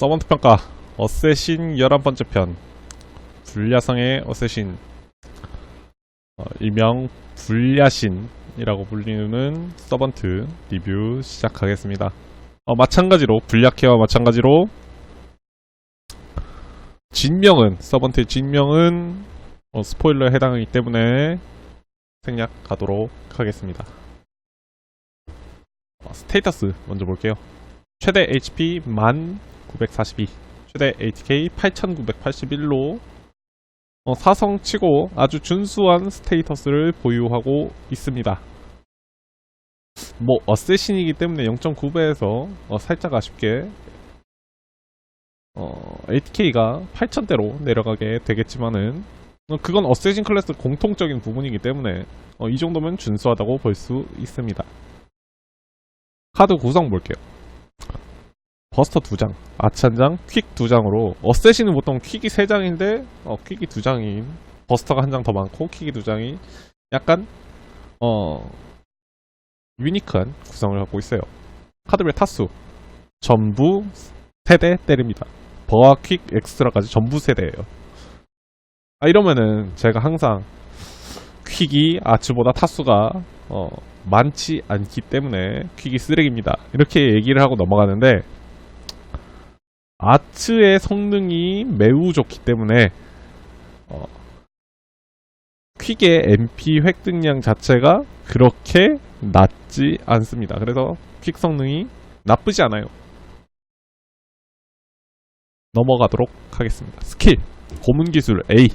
서번트 평가 어쌔신 11번째 편 불야성의 어쌔신. 어, 일명 불야신이라고 불리는 서번트 리뷰 시작하겠습니다. 어, 마찬가지로 불약해와 마찬가지로 진명은 서번트의 진명은 어, 스포일러에 해당하기 때문에 생략하도록 하겠습니다. 어, 스테이터스 먼저 볼게요. 최대 HP 1942 최대 ATK 8981로 어, 사성치고 아주 준수한 스테이터스를 보유하고 있습니다. 뭐 어쌔신이기 때문에 0.9배에서 어, 살짝 아쉽게 어, ATK가 8000대로 내려가게 되겠지만은 어, 그건 어쌔신 클래스 공통적인 부분이기 때문에 어, 이 정도면 준수하다고 볼 수 있습니다. 카드 구성 볼게요. 버스터 2장, 아치 1장, 퀵 2장으로 어쌔신은 보통 퀵이 3장인데 어, 퀵이 2장인 버스터가 한장더 많고 퀵이 2장이 약간 어 유니크한 구성을 갖고 있어요. 카드별 타수 전부 세대 때립니다. 버와 퀵 엑스트라까지 전부 세대예요. 아 이러면은 제가 항상 퀵이 아츠보다 타수가 어, 많지 않기 때문에 퀵이 쓰레기입니다. 이렇게 얘기를 하고 넘어가는데 아츠의 성능이 매우 좋기 때문에 어, 퀵의 MP 획득량 자체가 그렇게 낮지 않습니다. 그래서 퀵 성능이 나쁘지 않아요. 넘어가도록 하겠습니다. 스킬 고문 기술 A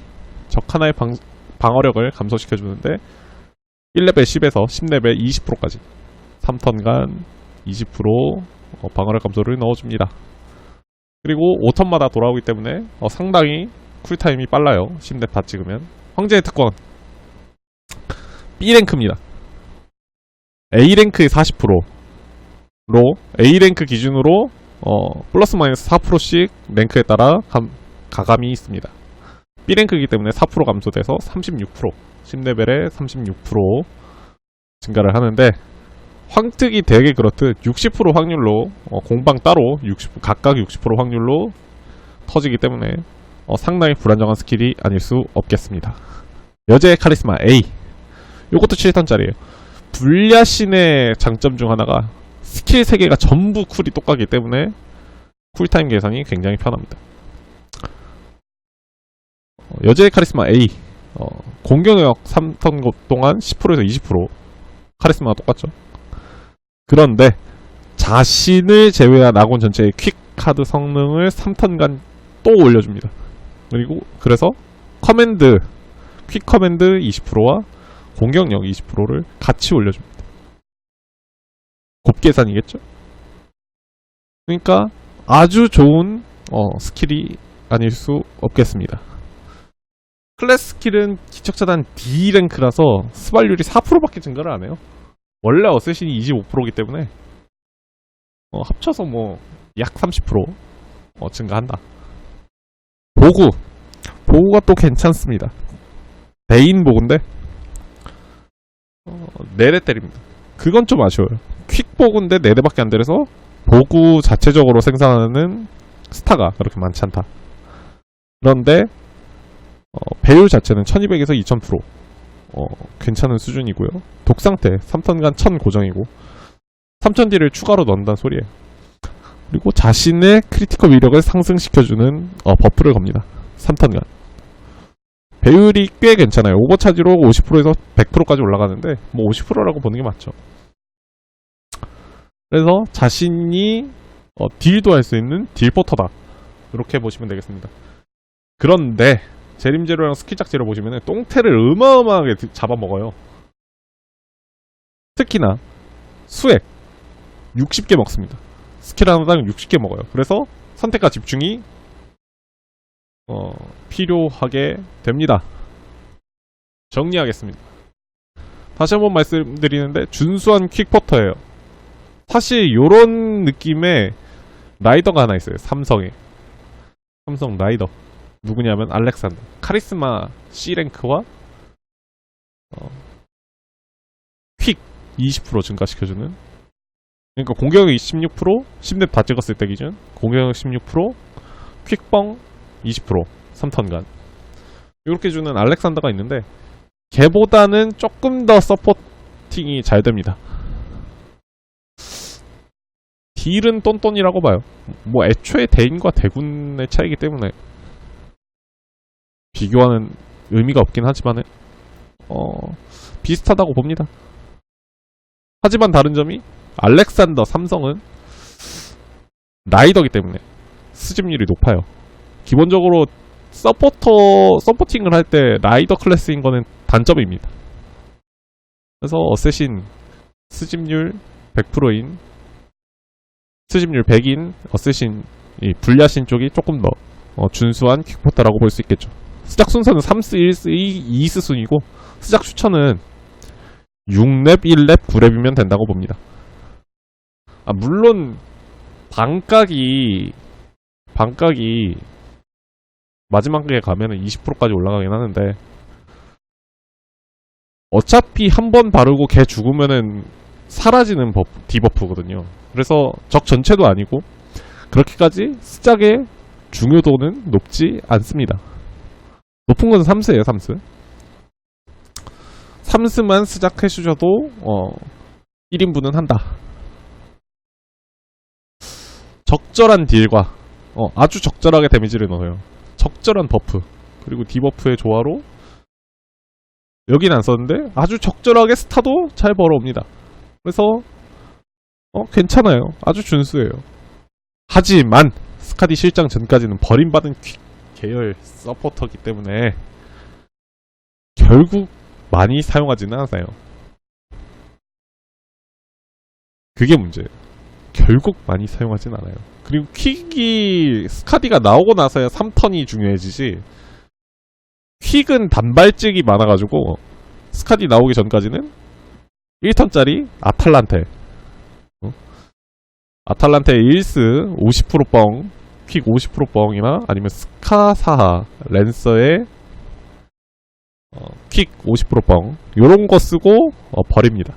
적 하나의 방, 방어력을 감소시켜 주는데 1레벨 10에서 10레벨 20%까지 3턴간 20% 어, 방어력 감소를 넣어줍니다. 그리고 5턴마다 돌아오기 때문에 어, 상당히 쿨타임이 빨라요. 10렙 다 찍으면. 황제의 특권 B랭크입니다. A랭크의 40%로 A랭크 기준으로 어, 플러스 마이너스 4%씩 랭크에 따라 감, 가감이 있습니다. B랭크이기 때문에 4% 감소돼서 36% 10레벨에 36% 증가를 하는데 황특이 되게 그렇듯 60% 확률로 어, 공방 따로 60, 각각 60% 확률로 터지기 때문에 어, 상당히 불안정한 스킬이 아닐 수 없겠습니다. 여제의 카리스마 A 요것도 7턴짜리예요. 불야신의 장점 중 하나가 스킬 3개가 전부 쿨이 똑같기 때문에 쿨타임 계산이 굉장히 편합니다. 어, 여제의 카리스마 A 어, 공격력 3턴 동안 10%에서 20% 카리스마가 똑같죠. 그런데 자신을 제외한 아군 전체의 퀵 카드 성능을 3턴간 또 올려줍니다. 그리고 그래서 커맨드 퀵 커맨드 20%와 공격력 20%를 같이 올려줍니다. 곱계산이겠죠? 그러니까 아주 좋은 어, 스킬이 아닐 수 없겠습니다. 클래스 스킬은 기척차단 D랭크라서 스발률이 4%밖에 증가를 안 해요. 원래 어쌔신이 25%이기 때문에 어, 합쳐서 뭐 약 30% 어, 증가한다. 보구 보구가 또 괜찮습니다. 베인 보구인데 어, 4대 때립니다. 그건 좀 아쉬워요. 퀵 보구인데 4대밖에 안 되려서 보구 자체적으로 생산하는 스타가 그렇게 많지 않다. 그런데 어, 배율 자체는 1200에서 2000% 어, 괜찮은 수준이고요. 독상태 3턴간 1000 고정이고 3000D를 추가로 넣는다는 소리예요. 그리고 자신의 크리티컬 위력을 상승시켜주는 어, 버프를 겁니다. 3턴간. 배율이 꽤 괜찮아요. 오버차지로 50%에서 100%까지 올라가는데 뭐 50%라고 보는 게 맞죠. 그래서 자신이 어, 딜도 할 수 있는 딜포터다. 이렇게 보시면 되겠습니다. 그런데 제림제로랑 스키작제로 보시면 똥태를 어마어마하게 드- 잡아먹어요. 특히나 수액 60개 먹습니다. 스킬 하나당 60개 먹어요. 그래서 선택과 집중이 어, 필요하게 됩니다. 정리하겠습니다. 다시 한번 말씀드리는데 준수한 퀵포터예요. 사실 요런 느낌의 라이더가 하나 있어요. 삼성에. 삼성 라이더. 누구냐면 알렉산더. 카리스마 C랭크와 어, 퀵 20% 증가시켜주는 그러니까 공격력 16%, 10렙 다 찍었을 때 기준 공격력 16%, 퀵뻥 20%, 3턴간 이렇게 주는 알렉산더가 있는데 걔보다는 조금 더 서포팅이 잘 됩니다. 딜은 똔똔이라고 봐요. 뭐 애초에 대인과 대군의 차이기 때문에 비교하는 의미가 없긴 하지만은 어 비슷하다고 봅니다. 하지만 다른 점이 알렉산더 삼성은 라이더기 때문에 수집률이 높아요. 기본적으로 서포터 서포팅을 할 때 라이더 클래스인 거는 단점입니다. 그래서 어쌔신 수집률 100%인 수집률 100인 어쌔신 이 불야신 쪽이 조금 더 어, 준수한 퀵포터라고 볼 수 있겠죠. 시작 순서는 3스 1스 2, 2스 순이고 시작 추천은 6렙, 1렙, 9렙이면 된다고 봅니다. 아 물론 반각이 반각이 마지막에 가면은 20%까지 올라가긴 하는데 어차피 한 번 바르고 걔 죽으면은 사라지는 버프, 디버프거든요. 그래서 적 전체도 아니고 그렇게까지 스작의 중요도는 높지 않습니다. 높은 건 3스예요, 3스. 3스만 스작해주셔도 어 1인분은 한다. 적절한 딜과 어, 아주 적절하게 데미지를 넣어요. 적절한 버프 그리고 디버프의 조화로 여긴 안 썼는데 아주 적절하게 스타도 잘 벌어옵니다. 그래서 어 괜찮아요. 아주 준수해요. 하지만 스카디 실장 전까지는 버림받은 퀵 계열 서포터기 때문에 결국 많이 사용하지는 않아요. 그게 문제예요. 결국 많이 사용하진 않아요. 그리고 퀵이 스카디가 나오고 나서야 3턴이 중요해지지 퀵은 단발찍이 많아가지고 스카디 나오기 전까지는 1턴짜리 아탈란테 어? 아탈란테 1스 50% 뻥, 퀵 50% 뻥이나 아니면 스카사하 랜서의 어, 퀵50% 뻥 요런 거 쓰고 어, 버립니다.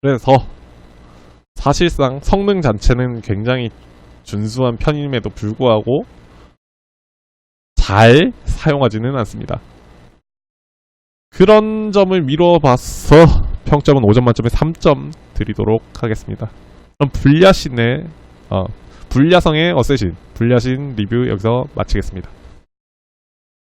그래서 사실상 성능 자체는 굉장히 준수한 편임에도 불구하고 잘 사용하지는 않습니다. 그런 점을 미뤄봐서 평점은 5점 만점에 3점 드리도록 하겠습니다. 그럼 불야신의 어, 불야성의 어쌔신 불야신 리뷰 여기서 마치겠습니다.